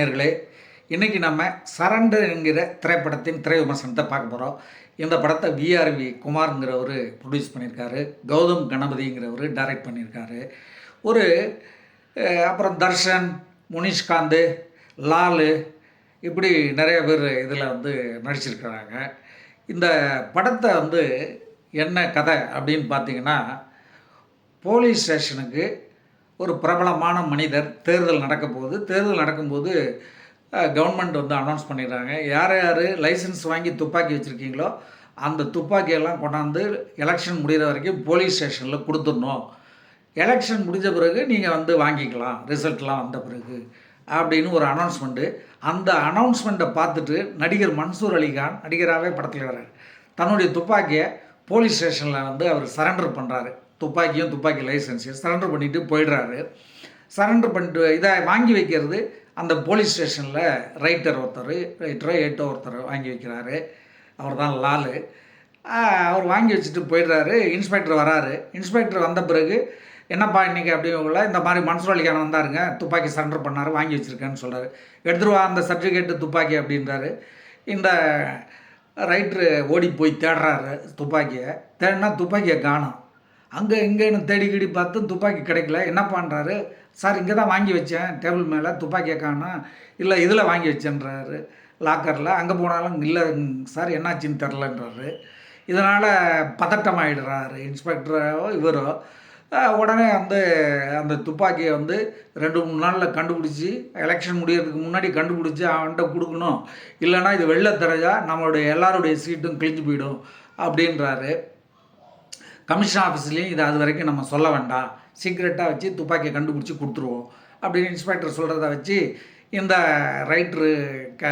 நேயர்களே இன்றைக்கி நம்ம சரண்டர் என்கிற திரைப்படத்தின் திரை விமர்சனத்தை பார்க்க போகிறோம் இந்த படத்தை விஆர்வி குமார்ங்கிறவர் ப்ரொடியூஸ் பண்ணியிருக்காரு. கௌதம் கணபதிங்கிறவர் டைரக்ட் பண்ணியிருக்காரு. ஒரு அப்புறம் தர்ஷன் முனிஷ்காந்த் லாலு இப்படி நிறைய பேர் இதில் வந்து நடிச்சிருக்கிறாங்க. இந்த படத்தை வந்து என்ன கதை அப்படின்னு பார்த்தீங்கன்னா போலீஸ் ஸ்டேஷனுக்கு ஒரு பிரபலமான மனிதர் தேர்தல் நடக்க போகுது தேர்தல் நடக்கும்போது கவர்மெண்ட் வந்து அனௌன்ஸ் பண்ணிடுறாங்க. யார் யார் லைசன்ஸ் வாங்கி துப்பாக்கி வச்சுருக்கீங்களோ அந்த துப்பாக்கியெல்லாம் கொண்டாந்து எலெக்ஷன் முடிகிற வரைக்கும் போலீஸ் ஸ்டேஷனில் கொடுத்துடணும். எலெக்ஷன் முடிஞ்ச பிறகு நீங்கள் வந்து வாங்கிக்கலாம் ரிசல்ட்லாம் வந்த பிறகு அப்படின்னு ஒரு அனௌன்ஸ்மெண்ட்டு அந்த அனௌன்ஸ்மெண்ட்டை பார்த்துட்டு நடிகர் மன்சூர் அலிகான் நடிகராகவே படத்தில் வர்றார். தன்னுடைய துப்பாக்கியை போலீஸ் ஸ்டேஷனில் வந்து அவர் சரண்டர் பண்ணுறாரு துப்பாக்கியும் துப்பாக்கி லைசன்ஸையும் சரண்டர் பண்ணிவிட்டு போயிடுறாரு. சரண்டர் பண்ணிட்டு இதை வாங்கி வைக்கிறது அந்த போலீஸ் ஸ்டேஷனில் ரைட்டர் ஒருத்தர் ரைட்டரோ ஏட்டோ ஒருத்தர் வாங்கி வைக்கிறாரு. அவர் தான் லாலு அவர் வாங்கி வச்சுட்டு போயிடுறாரு. இன்ஸ்பெக்டர் வராரு. இன்ஸ்பெக்டர் வந்த பிறகு என்னப்பா இன்றைக்கி அப்படிங்கக்குள்ள இந்த மாதிரி மன்சூர் வந்தாருங்க. துப்பாக்கி சரண்டர் பண்ணார் வாங்கி வச்சுருக்கேன்னு சொல்கிறாரு எடுத்துகிட்டு வா அந்த சர்டிஃபிகேட்டு துப்பாக்கி அப்படின்றாரு. இந்த ரைட்ரு ஓடி போய் தேடுறாரு துப்பாக்கியை. தேடினா துப்பாக்கியை காணும். அங்கே இங்கேன்னு தேடி கிடி பார்த்து துப்பாக்கி கிடைக்கல. என்ன பண்ணுறாரு சார் இங்கே தான் வாங்கி வச்சேன். டேபிள் மேலே துப்பாக்கியை காணும் இல்லை இதில் வாங்கி வச்சேன்றாரு. லாக்கரில் அங்கே போனாலும் இல்லை சார் என்னாச்சுன்னு தெரிலன்றாரு இதனால் பதட்டமாயிடுறாரு இன்ஸ்பெக்டரோ இவரோ. உடனே வந்து அந்த துப்பாக்கியை வந்து ரெண்டு மூணு நாளில் கண்டுபிடிச்சி எலெக்ஷன் முடியறதுக்கு முன்னாடி கண்டுபிடிச்சி அவன்கிட்ட கொடுக்கணும். இல்லைன்னா இது வெளில தரையா நம்மளுடைய எல்லாருடைய சீட்டும் கிழிஞ்சு போயிடும் அப்படின்றாரு. கமிஷன் ஆஃபீஸ்லேயும் இது அது வரைக்கும் நம்ம சொல்ல வேண்டாம். சீக்ரெட்டாக வச்சு துப்பாக்கியை கண்டுபிடிச்சி கொடுத்துருவோம். அப்படின்னு இன்ஸ்பெக்டர் சொல்கிறத வச்சு இந்த ரைட்ரு க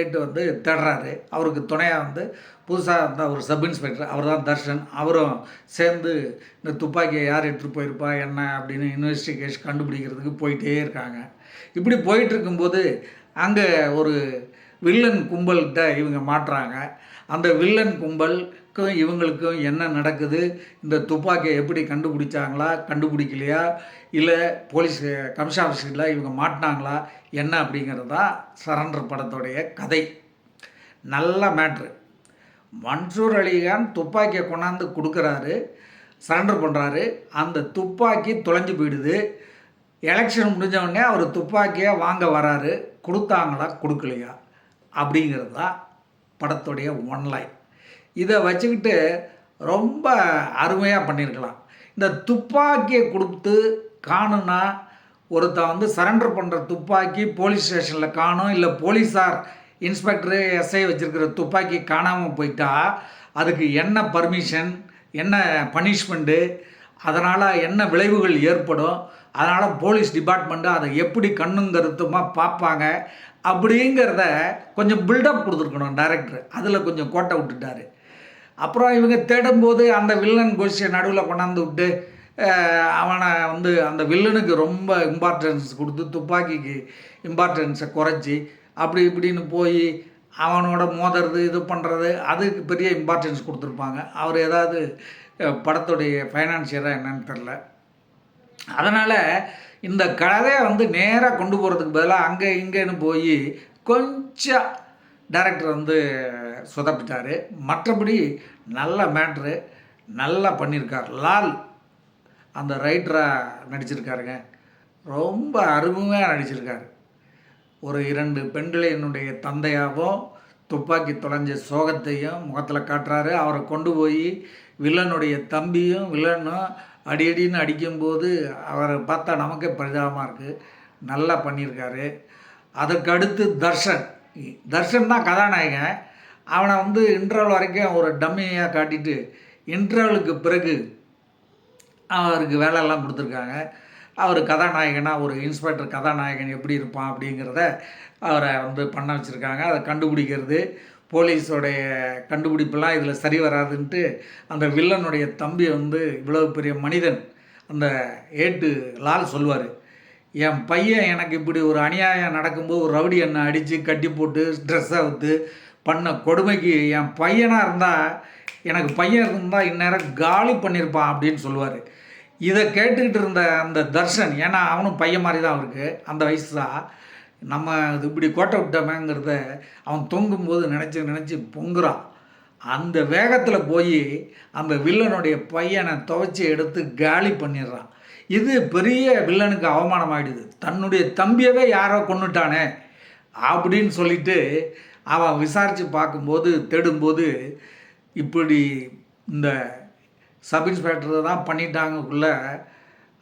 ஏட்டு வந்து தேடுறாரு. அவருக்கு துணையாக வந்து புதுசாக இருந்த ஒரு சப் இன்ஸ்பெக்டர் அவர் தான் தர்ஷன். அவரும் சேர்ந்து இந்த துப்பாக்கியை யார் எடுத்துகிட்டு போயிருப்பா என்ன அப்படின்னு இன்வெஸ்டிகேஷன் கண்டுபிடிக்கிறதுக்கு போயிட்டே இருக்காங்க. இப்படி போயிட்டு இருக்கும்போது அங்கே ஒரு வில்லன் கும்பல்கிட்ட இவங்க மாட்டுறாங்க. அந்த வில்லன் கும்பல் கும்பலுக்கும் இவங்களுக்கும் என்ன நடக்குது? இந்த துப்பாக்கியை எப்படி கண்டுபிடிச்சாங்களா? கண்டுபிடிக்கலையா? இல்லை போலீஸ் கமிஷன் ஆஃபீஸில் இவங்க மாட்டினாங்களா? என்ன அப்படிங்கிறது தான் சரண்டர் படத்துடைய கதை. நல்ல மேட்ரு. மன்சூர் அலிகான் துப்பாக்கியை கொண்டாந்து கொடுக்குறாரு சரண்டர் பண்ணுறாரு அந்த துப்பாக்கி தொலைஞ்சு போயிடுது. எலெக்ஷன் முடிஞ்சவுடனே அவர் துப்பாக்கியை வாங்க வராரு. கொடுத்தாங்களா? கொடுக்கலையா? அப்படிங்கிறது தான் படத்துடைய ஒன்லைன் இதை வச்சுக்கிட்டு ரொம்ப அருமையாக பண்ணியிருக்கலாம். இந்த துப்பாக்கியை கொடுத்து காணுன்னா ஒருத்தன் வந்து சரண்டர் பண்ணுற துப்பாக்கி போலீஸ் ஸ்டேஷனில் காணும் இல்லை போலீஸார் இன்ஸ்பெக்டரு எஸ்ஐ வச்சுருக்கிற துப்பாக்கி காணாமல் போயிட்டா அதுக்கு என்ன பர்மிஷன் என்ன பனிஷ்மெண்ட்டு அதனால் என்ன விளைவுகள் ஏற்படும் அதனால் போலீஸ் டிபார்ட்மெண்ட்டு அதை எப்படி கண்ணும் பார்ப்பாங்க அப்படிங்கிறத கொஞ்சம் பில்டப் கொடுத்துருக்கணும் டைரக்டர் அதில் கொஞ்சம் கோட்டை விட்டுட்டார். அப்புறம் இவங்க தேடும்போது அந்த வில்லன் கோஷியை நடுவில் கொண்டாந்து விட்டு அவனை வந்து அந்த வில்லனுக்கு ரொம்ப இம்பார்ட்டன்ஸ் கொடுத்து துப்பாக்கிக்கு இம்பார்ட்டன்ஸை குறைச்சி அப்படி இப்படின்னு போய் அவனோட மோதுறது இது பண்ணுறது அதுக்கு பெரிய இம்பார்ட்டன்ஸ் கொடுத்துருப்பாங்க. அவர் ஏதாவது படத்துடைய ஃபைனான்சியராக என்னன்னு தெரில அதனால் இந்த கதையை வந்து நேராக கொண்டு போகிறதுக்கு பதிலாக அங்கே இங்கேன்னு போய் கொஞ்சம் டேரக்டர் வந்து சொதப்பிட்டார். மற்றபடி நல்ல மேட்ரு நல்லா பண்ணியிருக்கார் லால் அந்த ரைட்டராக நடிச்சிருக்காருங்க. ரொம்ப அருமையாக நடிச்சிருக்கார். ஒரு இரண்டு பெண்களினுடைய தந்தையாகவும் துப்பாக்கி தொலைஞ்ச சோகத்தையும் முகத்தில் காட்டுறாரு. அவரை கொண்டு போய் வில்லனுடைய தம்பியும் வில்லனும் அடி அடின்னு அடிக்கும்போது அவரை பார்த்தா நமக்கே பரிதாபமாக இருக்குது நல்லா பண்ணியிருக்காரு அதுக்கு அடுத்து தர்ஷன். தர்ஷன் தான் கதாநாயகன். அவனை வந்து இன்டர்வல் வரைக்கும் ஒரு டம்மியாக காட்டிட்டு இன்டர்வலுக்கு பிறகு அவருக்கு வேலையெல்லாம் கொடுத்துருக்காங்க. அவர் கதாநாயகனாக ஒரு இன்ஸ்பெக்டர் கதாநாயகன் எப்படி இருப்பான் அப்படிங்கிறத அவரை வந்து பண்ண வச்சுருக்காங்க. அதை கண்டுபிடிக்கிறது போலீஸோடைய கண்டுபிடிப்பெல்லாம் இதில் சரி வராதுன்ட்டு அந்த வில்லனுடைய தம்பி வந்து இவ்வளவு பெரிய மனிதன் அந்த ஏட்டு லால் சொல்லுவார். என் பையன் எனக்கு இப்படி ஒரு அநியாயம் நடக்கும்போது ஒரு ரவுடி என்னை அடித்து கட்டி போட்டு ட்ரெஸ்ஸை விற்று பண்ண கொடுமைக்கு என் பையனாக இருந்தால் எனக்கு பையன் இருந்தால் இந்நேரம் காலி பண்ணியிருப்பான் அப்படின்னு சொல்லுவார். இதை கேட்டுக்கிட்டு இருந்த அந்த தர்ஷன் ஏன்னா அவனும் பையன் மாதிரி தான் அவருக்கு அந்த வயசு தான் நம்ம இது இப்படி கோட்டை விட்டோமேங்கிறத அவன் தொங்கும்போது நினச்சி நினச்சி பொங்குறான். அந்த வேகத்தில் போய் அந்த வில்லனுடைய பையனை துவைச்சி எடுத்து காலி பண்ணிடுறான். இது பெரிய வில்லனுக்கு அவமானம் ஆயிடுது தன்னுடைய தம்பியவே யாரோ கொண்டுட்டானே அப்படின்னு சொல்லிட்டு அவன் விசாரித்து பார்க்கும்போது தேடும்போது இப்படி இந்த சப் இன்ஸ்பெக்டரை தான் பண்ணிட்டாங்கக்குள்ள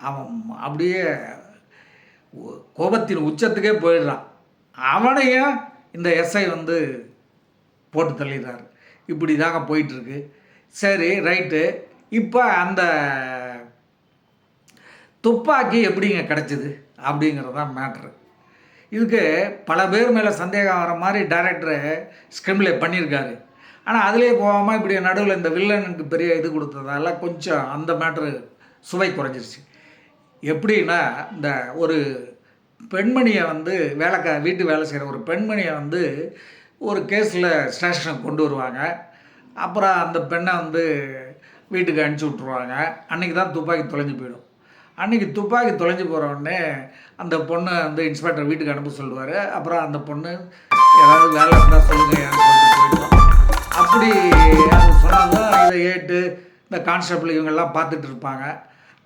அவன் அப்படியே கோபத்தின் உச்சத்துக்கே போயிடுறான். அவனையும் இந்த எஸ்ஐ வந்து போட்டு தள்ளிடுறாரு. இப்படி தாங்க போயிட்டுருக்கு. சரி ரைட்டு. இப்போ அந்த துப்பாக்கி எப்படிங்க கிடச்சிது அப்படிங்கிறது தான் மேட்ரு. இதுக்கு பல பேர் மேலே சந்தேகம் வர மாதிரி டைரக்டரு ஸ்கிரிம்லே பண்ணியிருக்காரு. ஆனால் அதிலே போகாமல் இப்படி நடுவில் இந்த வில்லனுக்கு பெரிய இது கொடுத்ததால கொஞ்சம் அந்த மேட்ரு சுவை குறைஞ்சிருச்சு. எப்படின்னா இந்த ஒரு பெண்மணியை வந்து வேலைக்கா வீட்டு வேலை செய்கிற ஒரு பெண்மணியை வந்து ஒரு கேஸில் ஸ்டேஷனுக்கு கொண்டு வருவாங்க. அப்புறம் அந்த பெண்ணை வந்து வீட்டுக்கு அனுப்பிச்சி விட்ருவாங்க அன்றைக்கி தான் துப்பாக்கி தொலைஞ்சு போயிடும். அன்றைக்கி துப்பாக்கி தொலைஞ்சு போகிறவுடனே அந்த பொண்ணை வந்து இன்ஸ்பெக்டர் வீட்டுக்கு அனுப்ப சொல்லுவார். அப்புறம் அந்த பொண்ணு ஏதாவது வேலை இருந்தால் சொல்லுங்கள் அப்படி சொன்னாங்க இதை ஏற்று இந்த கான்ஸ்டபிள் இவங்கெல்லாம் பார்த்துட்டு இருப்பாங்க.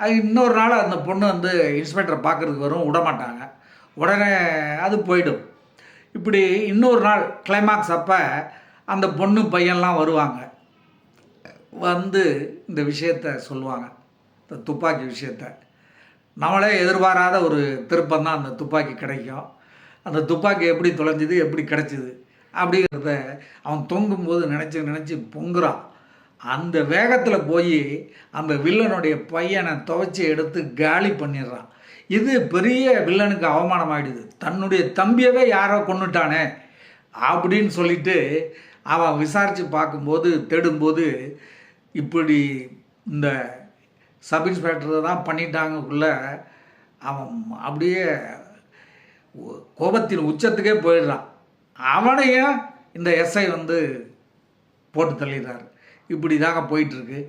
அது இன்னொரு நாள் அந்த பொண்ணு வந்து இன்ஸ்பெக்டரை பார்க்குறதுக்கு வரும் விட மாட்டாங்க. உடனே அது போயிடும். இப்படி இன்னொரு நாள் கிளைமாக்ஸ் அப்போ அந்த பொண்ணு பையன்லாம் வருவாங்க. வந்து இந்த விஷயத்த சொல்லுவாங்க. இந்த துப்பாக்கி விஷயத்த. நம்மளே எதிர்பாராத ஒரு திருப்பம் தான் அந்த துப்பாக்கி கிடைக்கும். அந்த துப்பாக்கி எப்படி தொலைஞ்சுது எப்படி கிடைச்சிது அப்படிங்கிறத அவன் தொங்கும்போது நினச்சி நினச்சி பொங்குறான். அந்த வேகத்தில் போய் அந்த வில்லனுடைய பையனை துவைச்சி எடுத்து காலி பண்ணிடுறான். இது பெரிய வில்லனுக்கு அவமானம் ஆயிடுது தன்னுடைய தம்பியவே யாரோ கொண்டுட்டானே அப்படின்னு சொல்லிட்டு அவன் விசாரித்து பார்க்கும்போது தேடும்போது இப்படி இந்த சப் இன்ஸ்பெக்டர் தான் பண்ணிட்டாங்கக்குள்ளே அவன் அப்படியே கோபத்தின் உச்சத்துக்கே போயிடுறான். அவனையும் இந்த எஸ்ஐ வந்து போட்டு தள்ளிடுறாரு? இப்படி தாங்க போயிட்டுருக்கு.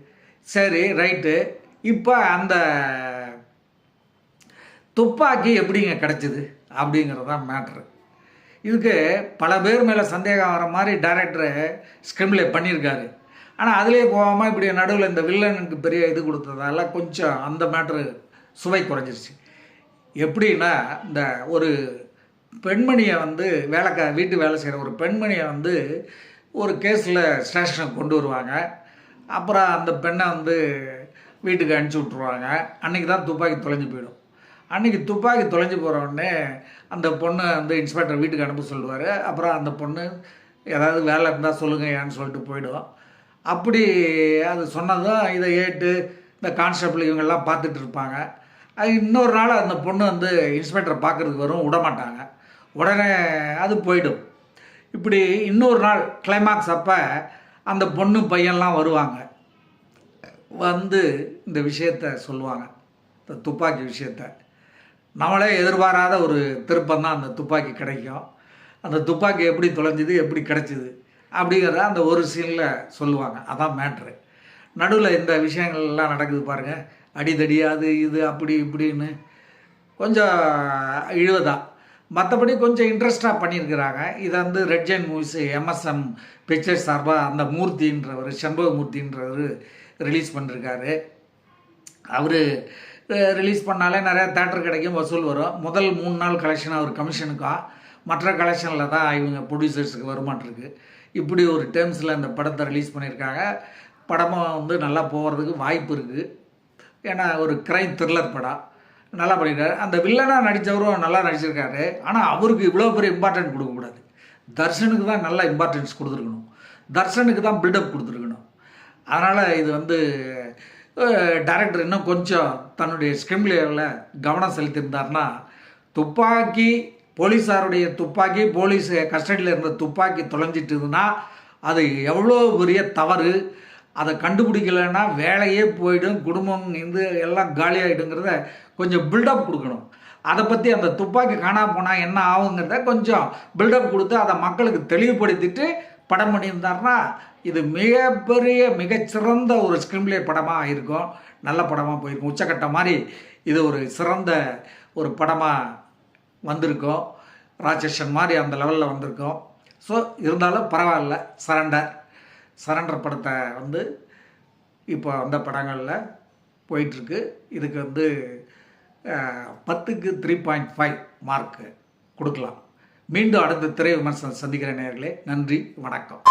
சரி ரைட்டு. இப்போ அந்த துப்பாக்கி எப்படிங்க கிடச்சிது அப்படிங்கிறது தான் மேட்ரு இதுக்கு பல பேர் மேலே சந்தேகம் வர மாதிரி டைரக்டரு ஸ்கிரிம்லே பண்ணியிருக்காரு. ஆனால் அதிலே போகாமல் இப்படி நடுவில் இந்த வில்லனுக்கு பெரிய இது கொடுத்ததால கொஞ்சம் அந்த மேட்ரு சுவை குறைஞ்சிருச்சு. எப்படின்னா இந்த ஒரு பெண்மணியை வந்து வேலைக்கா வீட்டு வேலை செய்கிற ஒரு பெண்மணியை வந்து ஒரு கேஸில் ஸ்டேஷனுக்கு கொண்டு வருவாங்க. அப்புறம் அந்த பெண்ணை வந்து வீட்டுக்கு அனுப்பிச்சி விட்ருவாங்க அன்றைக்கி தான் துப்பாக்கி தொலைஞ்சு போயிடும். அன்றைக்கி துப்பாக்கி தொலைஞ்சு போகிறவுடனே அந்த பொண்ணை வந்து இன்ஸ்பெக்டர் வீட்டுக்கு அனுப்ப சொல்லுவார். அப்புறம் அந்த பொண்ணு ஏதாவது வேலை இருந்தால் சொல்லுங்கள் ஏன்னு சொல்லிட்டு போயிடும். அப்படி அது சொன்னதும் இதை ஏற்று இந்த கான்ஸ்டபிள் இவங்கெல்லாம் பார்த்துட்டு இருப்பாங்க அது இன்னொரு நாள் அந்த பொண்ணு வந்து இன்ஸ்பெக்டரை பார்க்குறதுக்கு வரும் விட மாட்டாங்க உடனே அது போயிடும். இப்படி இன்னொரு நாள் கிளைமாக்ஸ் அப்போ அந்த பொண்ணு பையன்லாம் வருவாங்க. வந்து இந்த விஷயத்த சொல்லுவாங்க. இந்த துப்பாக்கி விஷயத்த. நம்மளே எதிர்பாராத ஒரு திருப்பம் தான் அந்த துப்பாக்கி கிடைக்கும். அந்த துப்பாக்கி எப்படி தொலைஞ்சிது எப்படி கிடைச்சிது? அப்படிங்கிறத அந்த ஒரு சீனில் சொல்லுவாங்க. அதான் மேட்ரு நடுவில் இந்த விஷயங்கள்லாம் நடக்குது பாருங்கள் அடிதடி அது இது அப்படி இப்படின்னு கொஞ்சம் இழுவதா. மற்றபடி கொஞ்சம் இன்ட்ரெஸ்டாக பண்ணியிருக்கிறாங்க. இதை வந்து Red Giant Movies MSM pictures சார்பாக அந்த மூர்த்தின்றவர் சண்பகமூர்த்தின்றவர் ரிலீஸ் பண்ணிருக்காரு. அவர் ரிலீஸ் பண்ணாலே நிறையா தேட்டர் கிடைக்கும் வசூல் வரும். முதல் மூணு நாள் கலெக்ஷன் அவர் கமிஷனுக்கா மற்ற கலெக்ஷனில் தான் இவங்க ப்ரொடியூசர்ஸுக்கு வருமாட்டிருக்கு இப்படி ஒரு டேர்ம்ஸில் அந்த படத்தை ரிலீஸ் பண்ணியிருக்காங்க. படமும் வந்து நல்லா போகிறதுக்கு வாய்ப்பு இருக்குது ஏன்னா ஒரு கிரைம் த்ரில்லர் படம். நல்லா பண்ணியிருக்காரு. அந்த வில்லனாக நடித்தவரும் நல்லா நடிச்சிருக்காரு. ஆனால் அவருக்கு இவ்வளோ பெரிய இம்பார்ட்டன்ட் கொடுக்கக்கூடாது. தர்ஷனுக்கு தான் நல்லா இம்பார்ட்டன்ஸ் கொடுத்துருக்கணும். தர்ஷனுக்கு தான் பில்டப் கொடுத்துருக்கணும். அதனால் இது வந்து டைரக்டர் இன்னும் கொஞ்சம் தன்னுடைய ஸ்கிரிம்லேயில் கவனம் செலுத்தியிருந்தார்னா துப்பாக்கி போலீஸாருடைய துப்பாக்கி போலீஸ் கஸ்டடியில் இருந்த துப்பாக்கி தொலைஞ்சிட்டுதுன்னா அது எவ்வளோ பெரிய தவறு? அதை கண்டுபிடிக்கலைன்னா வேலையே போயிடும் குடும்பம் இது எல்லாம் காலியாகிடுங்கிறத கொஞ்சம் பில்டப் கொடுக்கணும். அதை பற்றி அந்த துப்பாக்கி காணாம போனால் என்ன ஆகுங்கிறத கொஞ்சம் பில்டப் கொடுத்து அதை மக்களுக்கு தெளிவுபடுத்திட்டு படம் பண்ணியிருந்தாருன்னா இது மிகப்பெரிய மிகச்சிறந்த ஒரு ஸ்க்ரீன்பிளே படமாக இருக்கும். நல்ல படமாக போயிருக்கும். உச்சக்கட்ட மாதிரி இது ஒரு சிறந்த ஒரு படமாக வந்திருக்கோம். ராட்சசன் மாதிரி அந்த லெவலில் வந்திருக்கோம். ஸோ இருந்தாலும் பரவாயில்ல. சரண்டர் சரண்டர் படத்தை வந்து இப்போ அந்த படங்களில் போயிட்டுருக்கு. இதுக்கு வந்து பத்துக்கு த்ரீ பாயிண்ட் ஃபைவ் மார்க்கு கொடுக்கலாம். மீண்டும் அடுத்த திரை விமர்சனம் சந்திக்கிற நேர்களே நன்றி வணக்கம்.